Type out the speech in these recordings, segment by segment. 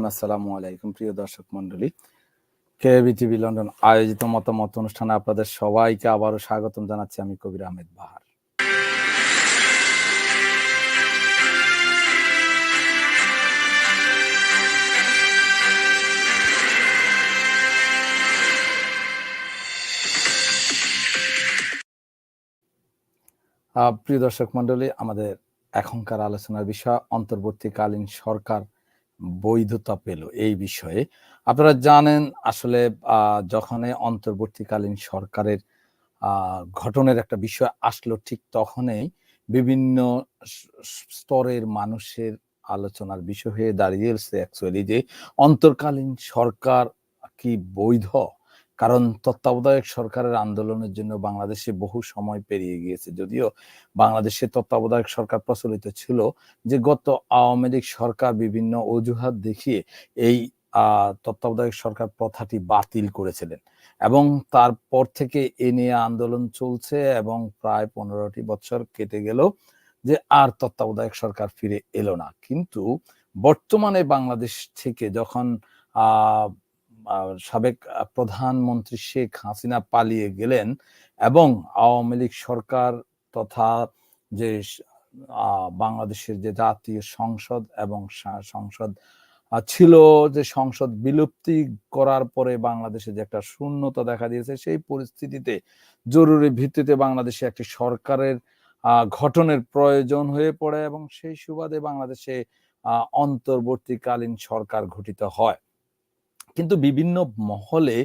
রহিম আসসালামু আলাইকুম, প্রিয় দর্শক মন্ডলী কেবি টিভি লন্ডন আয়োজিত মতামত অনুষ্ঠানে আপনাদের সবাইকে আবারও স্বাগতম জানাচ্ছি আমি কবির আহমেদ বাহার। প্রিয় দর্শক মন্ডলী আমাদের এখনকার আলোচনার বিষয়, অন্তর্বর্তীকালীন সরকার বৈধতা পেল এই বিষয়ে। আপনারা জানেন আসলে যখন অন্তর্বর্তীকালীন সরকারের ঘটনের একটা বিষয় আসলো, ঠিক তখনই বিভিন্ন স্তরের মানুষের আলোচনার বিষয় হয়ে দাঁড়িয়েছে অ্যাকচুয়ালি যে অন্তর্কালীন সরকার কি বৈধ? কারণ তত্ত্বাবধায়ক সরকারের আন্দোলনের জন্য বাংলাদেশে বহু সময় পেরিয়ে গিয়েছে। যদিও বাংলাদেশে তত্ত্বাবধায়ক সরকার প্রচলিত ছিল যে গত আওয়ামী লীগ সরকার বিভিন্ন অজুহাত দেখিয়ে এই তত্ত্বাবধায়ক সরকার প্রথাটি বাতিল করেছিলেন এবং তারপর থেকে এ নিয়ে আন্দোলন চলছে এবং প্রায় পনেরোটি বছর কেটে গেল যে আর তত্ত্বাবধায়ক সরকার ফিরে এলো না। কিন্তু বর্তমানে বাংলাদেশ থেকে যখন আহ সাবেক প্রধানমন্ত্রী শেখ হাসিনা পালিয়ে গেলেন এবং আওয়ামী লীগ সরকার তথা যে বাংলাদেশের যে জাতীয় সংসদ এবং সংসদ ছিল যে সংসদ বিলুপ্তি করার পরে বাংলাদেশে যে একটা শূন্যতা দেখা দিয়েছে, সেই পরিস্থিতিতে জরুরি ভিত্তিতে বাংলাদেশে একটি সরকারের ঘটনের প্রয়োজন হয়ে পড়ে এবং সেই সুবাদে বাংলাদেশে অন্তর্বর্তীকালীন সরকার গঠিত হয়। কিন্তু বিভিন্ন মহলে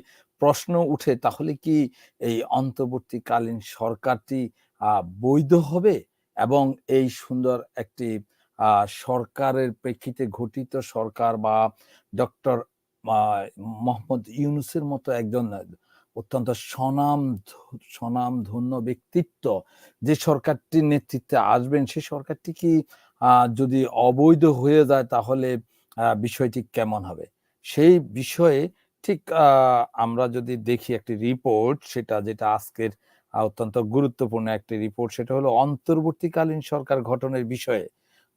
প্রশ্ন উঠে, তাহলে কি এই অন্তর্বর্তীকালীন সরকারটি বৈধ হবে? এবং এই সুন্দর একটি সরকারের প্রেক্ষিতে গঠিত সরকার বা ডক্টর মোহাম্মদ ইউনুসের মতো একজন অত্যন্ত স্বনাম স্বনাম ধন্য ব্যক্তিত্ব, যে সরকারটির নেতৃত্বে আসবেন সেই সরকারটি কি যদি অবৈধ হয়ে যায়, তাহলে বিষয়টি কেমন হবে? সেই বিষয়ে ঠিক আমরা যদি দেখি একটি রিপোর্ট সেটা যেটা আজকের অত্যন্ত গুরুত্বপূর্ণ একটি রিপোর্ট সেটা হলো অন্তর্বর্তীকালীন সরকার গঠনের বিষয়ে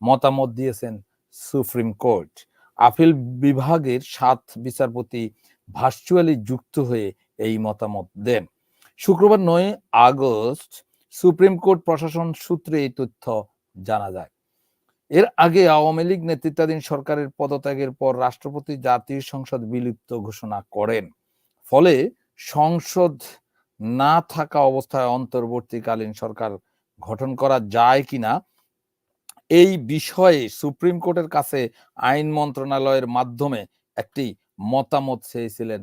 মতামত দিয়েছেন সুপ্রিম কোর্ট। আপিল বিভাগের সাত বিচারপতি ভার্চুয়ালি যুক্ত হয়ে এই মতামত দেন। শুক্রবার নয় আগস্ট সুপ্রিম কোর্ট প্রশাসন সূত্রে এই তথ্য জানা যায়। এর আগে আওয়ামী লীগ নেতৃত্বাধীন সরকারের পদত্যাগের পর রাষ্ট্রপতি জাতীয় সংসদ বিলুপ্ত ঘোষণা করেন। ফলে সংসদ না থাকা অবস্থায় অন্তর্বর্তীকালীন সরকার গঠন করা যায় কিনা, এই বিষয়ে সুপ্রিম কোর্টের কাছে আইন মন্ত্রণালয়ের মাধ্যমে একটি মতামত চেয়েছিলেন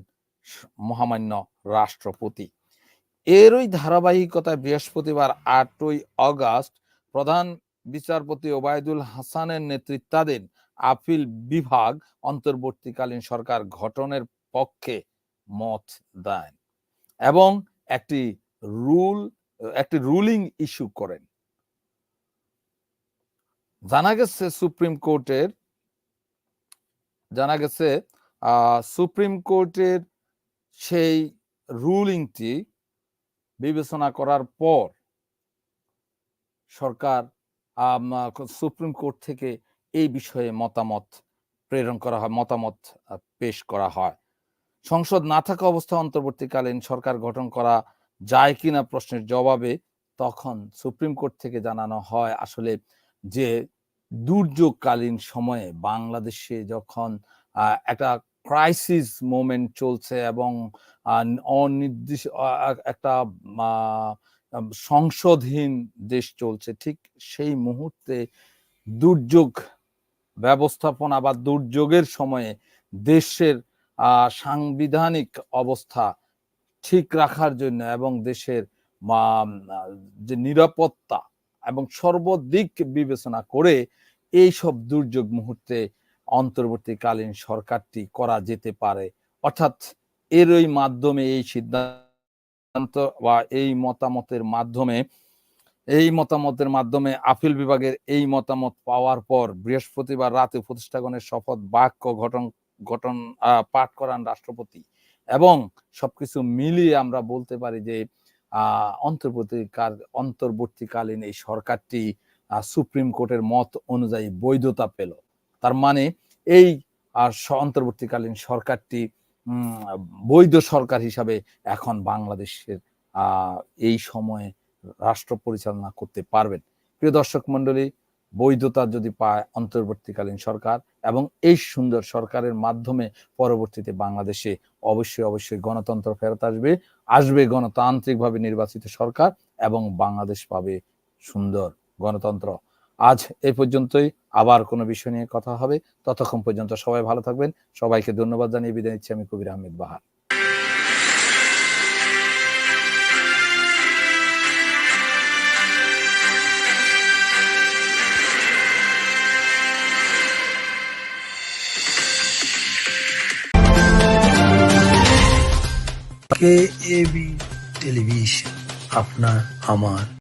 মহামান্য রাষ্ট্রপতি। এরই ধারাবাহিকতায় বৃহস্পতিবার আটই অগাস্ট প্রধান বিচারপতি ওবায়দুল হাসানের নেতৃত্বাধীন আপিল বিভাগ অন্তর্বর্তীকালীন সরকার গঠনের পক্ষে মত দেন এবং একটি রুল, একটি রুলিং ইস্যু করেন। জানা গেছে সুপ্রিম কোর্টের, জানা গেছে সুপ্রিম কোর্টের সেই রুলিংটি বিবেচনা করার পর সরকার সুপ্রিম কোর্ট থেকে এই বিষয়ে মতামত প্রেরণ করা হয়, মতামত পেশ করা হয়। সংসদ না থাকা অবস্থা অন্তর্বর্তীকালীন সরকার গঠন করা যায় কিনা প্রশ্নের জবাবে তখন সুপ্রিম কোর্ট থেকে জানানো হয় আসলে যে দুর্যোগকালীন সময়ে বাংলাদেশে যখন একটা ক্রাইসিস মোমেন্ট চলছে এবং অনির্দিষ্ট একটা সংসদহীন দেশ চলছে। ঠিক সেই মুহূর্তে দুর্যোগ ব্যবস্থাপনা বা দুর্যোগের সময়ে দেশের সাংবিধানিক অবস্থা ঠিক রাখার জন্য এবং দেশের যে নিরাপত্তা এবং সর্বদিক বিবেচনা করে এই সব দুর্যোগ মুহূর্তে অন্তর্বর্তীকালীন সরকারটি করা যেতে পারে। অর্থাৎ এরই মাধ্যমে এই সিদ্ধান্ত বা এই মতামতের মাধ্যমে এই মতামতের মাধ্যমে আপিল বিভাগের এই মতামত পাওয়ার পর বৃহস্পতিবার রাতে উপদেষ্টাগণের শপথ বাক্য গঠন আহ, পাঠ করান রাষ্ট্রপতি এবং সবকিছু মিলিয়ে আমরা বলতে পারি যে অন্তর্বর্তীকাল অন্তর্বর্তীকালীন এই সরকারটি সুপ্রিম কোর্টের মত অনুযায়ী বৈধতা পেল। তার মানে এই অন্তর্বর্তীকালীন সরকারটি বৈধ সরকার হিসাবে এখন বাংলাদেশের এই সময়ে রাষ্ট্র পরিচালনা করতে পারবেন। প্রিয় দর্শক মন্ডলী বৈধতা যদি পায় অন্তর্বর্তীকালীন সরকার এবং এই সুন্দর সরকারের মাধ্যমে পরবর্তীতে বাংলাদেশে অবশ্যই অবশ্যই গণতন্ত্র ফেরত আসবে আসবে গণতান্ত্রিকভাবে নির্বাচিত সরকার এবং বাংলাদেশ পাবে সুন্দর গণতন্ত্র। আজ এই পর্যন্তই। আবার কোনো বিষয় নিয়ে কথা হবে। ততক্ষণ পর্যন্ত সবাই ভালো থাকবেন। সবাইকে ধন্যবাদ জানিয়ে বিদায় নিচ্ছি আমি Kabir Ahmed Bahar. K AB television আপনার আমার